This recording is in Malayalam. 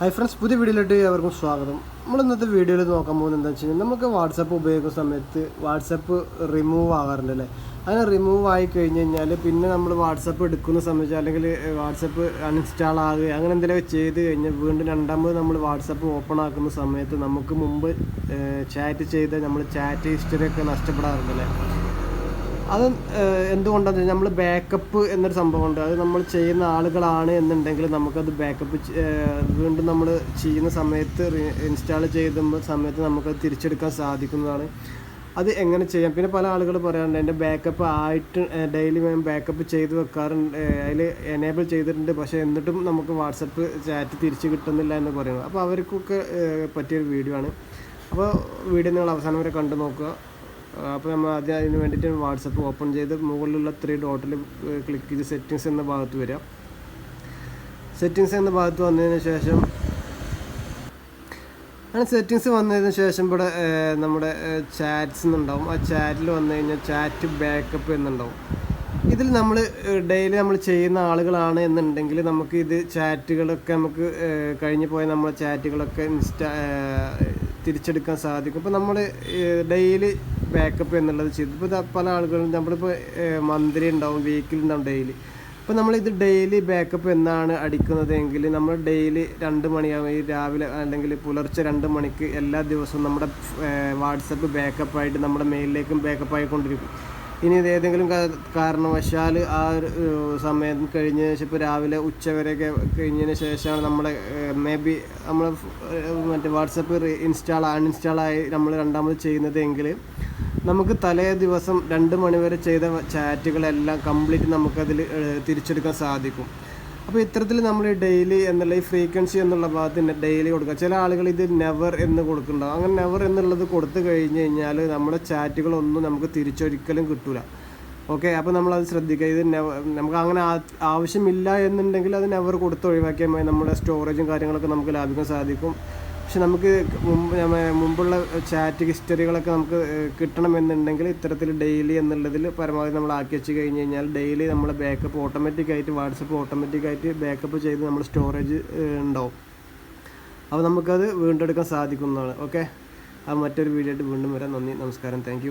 ഹൈ ഫ്രണ്ട്സ് പുതിയ വീഡിയോയിലോട്ട് അവർക്കും സ്വാഗതം. നമ്മൾ ഇന്നത്തെ വീഡിയോയിൽ നോക്കാൻ പോകുന്നത് എന്താ വെച്ച് കഴിഞ്ഞാൽ നമുക്ക് വാട്സപ്പ് ഉപയോഗിക്കുന്ന സമയത്ത് വാട്സപ്പ് റിമൂവ് ആകാറുണ്ട് അല്ലേ? അങ്ങനെ റിമൂവ് ആയി കഴിഞ്ഞ് കഴിഞ്ഞാൽ പിന്നെ നമ്മൾ വാട്സപ്പ് എടുക്കുന്ന സമയത്ത് അല്ലെങ്കിൽ വാട്സപ്പ് അൺഇൻസ്റ്റാൾ ആകുക അങ്ങനെ എന്തെങ്കിലും ചെയ്ത് കഴിഞ്ഞാൽ വീണ്ടും രണ്ടാമത് നമ്മൾ വാട്സപ്പ് ഓപ്പൺ ആക്കുന്ന സമയത്ത് നമുക്ക് മുമ്പ് ചാറ്റ് ചെയ്ത് നമ്മൾ ചാറ്റ് ഹിസ്റ്ററി ഒക്കെ നഷ്ടപ്പെടാറുണ്ട് അല്ലേ? അത് എന്തുകൊണ്ടാണെന്ന് വെച്ചാൽ നമ്മൾ ബാക്കപ്പ് എന്നൊരു സംഭവമുണ്ട്. അത് നമ്മൾ ചെയ്യുന്ന ആളുകളാണ് എന്നുണ്ടെങ്കിൽ നമുക്കത് ബാക്കപ്പ് വീണ്ടും നമ്മൾ ചെയ്യുന്ന സമയത്ത് ഇൻസ്റ്റാൾ ചെയ്ത സമയത്ത് നമുക്കത് തിരിച്ചെടുക്കാൻ സാധിക്കുന്നതാണ്. അത് എങ്ങനെ ചെയ്യാം? പിന്നെ പല ആളുകൾ പറയാറുണ്ട് എന്റെ ബാക്കപ്പ് ആയിട്ട് ഡെയിലി ഞാൻ ബാക്കപ്പ് ചെയ്ത് വെക്കാറുണ്ട് അതിൽ എനേബിൾ ചെയ്തിട്ടുണ്ട് പക്ഷേ എന്നിട്ടും നമുക്ക് വാട്സപ്പ് ചാറ്റ് തിരിച്ച് കിട്ടുന്നില്ല എന്ന് പറയുന്നത്. അപ്പോൾ അവർക്കൊക്കെ പറ്റിയൊരു വീഡിയോ ആണ്. അപ്പോൾ വീഡിയോ നിങ്ങൾ അവസാനം വരെ കണ്ടു നോക്കുക. അപ്പോൾ നമ്മൾ ആദ്യം അതിന് വേണ്ടിയിട്ട് വാട്സപ്പ് ഓപ്പൺ ചെയ്ത് മുകളിലുള്ള ത്രീ ഡോട്ടിൽ ക്ലിക്ക് ചെയ്ത് സെറ്റിങ്സ് എന്ന ഭാഗത്ത് വരാം സെറ്റിങ്സ് എന്ന ഭാഗത്ത് വന്നതിന് ശേഷം അങ്ങനെ സെറ്റിങ്സ് വന്നതിന് ശേഷം ഇവിടെ നമ്മുടെ ചാറ്റ്സ് എന്നുണ്ടാവും. ആ ചാറ്റിൽ വന്നു കഴിഞ്ഞാൽ ചാറ്റ് ബാക്കപ്പ് എന്നുണ്ടാവും. ഇതിൽ നമ്മൾ ഡെയിലി നമ്മൾ ചെയ്യുന്ന ആളുകളാണ് എന്നുണ്ടെങ്കിൽ നമുക്ക് ഇത് ചാറ്റുകളൊക്കെ നമുക്ക് കഴിഞ്ഞു പോയ നമ്മളെ ചാറ്റുകളൊക്കെ ഇൻസ്റ്റാ തിരിച്ചെടുക്കാൻ സാധിക്കും. അപ്പോൾ നമ്മൾ ഡെയിലി ബാക്കപ്പ് എന്നുള്ളത് ചെയ്തു. ഇപ്പോൾ പല ആളുകളും നമ്മളിപ്പോൾ മന്ത്ലി ഉണ്ടാവും വീക്കിൽ ഉണ്ടാവും ഡെയിലി അപ്പോൾ നമ്മളിത് ഡെയിലി ബാക്കപ്പ് എന്നാണ് അടിക്കുന്നതെങ്കിൽ നമ്മൾ ഡെയിലി രണ്ട് മണിയാകും ഈ രാവിലെ അല്ലെങ്കിൽ പുലർച്ചെ രണ്ട് മണിക്ക് എല്ലാ ദിവസവും നമ്മുടെ വാട്സപ്പ് ബാക്കപ്പായിട്ട് നമ്മുടെ മെയിലിലേക്കും ബാക്കപ്പ് ആയിക്കൊണ്ടിരിക്കും. ഇനി ഏതെങ്കിലും കാരണവശാൽ ആ സമയം കഴിഞ്ഞ ശേഷം ഇപ്പോൾ രാവിലെ ഉച്ച വരെയൊക്കെ കഴിഞ്ഞതിന് ശേഷമാണ് നമ്മുടെ മേ ബി നമ്മൾ മറ്റേ വാട്സപ്പ് ഇൻസ്റ്റാൾ അൺഇൻസ്റ്റാൾ ആയി നമ്മൾ രണ്ടാമത് ചെയ്യുന്നത് എങ്കിൽ നമുക്ക് തലേ ദിവസം രണ്ട് മണിവരെ ചെയ്ത ചാറ്റുകളെല്ലാം കംപ്ലീറ്റ് നമുക്കതിൽ തിരിച്ചെടുക്കാൻ സാധിക്കും. അപ്പോൾ ഇത്തരത്തിൽ നമ്മൾ ഡെയിലി എന്നുള്ള ഈ ഫ്രീക്വൻസി എന്നുള്ള ഭാഗത്ത് ഡെയിലി കൊടുക്കുക. ചില ആളുകൾ ഇത് നെവർ എന്ന് കൊടുക്കുന്നുണ്ടാവും. അങ്ങനെ നെവർ എന്നുള്ളത് കൊടുത്തു കഴിഞ്ഞ് കഴിഞ്ഞാൽ നമ്മുടെ ചാറ്റുകളൊന്നും നമുക്ക് തിരിച്ചൊരിക്കലും കിട്ടില്ല ഓക്കെ അപ്പോൾ നമ്മളത് ശ്രദ്ധിക്കുക. ഇത് നെവർ നമുക്ക് അങ്ങനെ ആവശ്യമില്ല എന്നുണ്ടെങ്കിൽ അത് നെവർ കൊടുത്ത് ഒഴിവാക്കിയാൽ നമ്മുടെ സ്റ്റോറേജും കാര്യങ്ങളൊക്കെ നമുക്ക് ലാഭിക്കാൻ സാധിക്കും. പക്ഷെ നമുക്ക് മുമ്പ് മുമ്പുള്ള ചാറ്റ് ഹിസ്റ്ററികളൊക്കെ നമുക്ക് കിട്ടണമെന്നുണ്ടെങ്കിൽ ഇത്തരത്തിൽ ഡെയിലി എന്നുള്ളതിൽ പരമാവധി നമ്മൾ ആക്കി വെച്ച് കഴിഞ്ഞ് കഴിഞ്ഞാൽ ഡെയിലി നമ്മൾ ബാക്കപ്പ് ഓട്ടോമാറ്റിക്കായിട്ട് വാട്സപ്പ് ഓട്ടോമാറ്റിക്കായിട്ട് ബാക്കപ്പ് ചെയ്ത് നമ്മൾ സ്റ്റോറേജ് ഉണ്ടാവും. അപ്പോൾ നമുക്കത് വീണ്ടെടുക്കാൻ സാധിക്കുന്നതാണ്. ഓക്കെ അത് മറ്റൊരു വീഡിയോ ആയിട്ട് വീണ്ടും വരാം. നന്ദി. നമസ്കാരം. താങ്ക്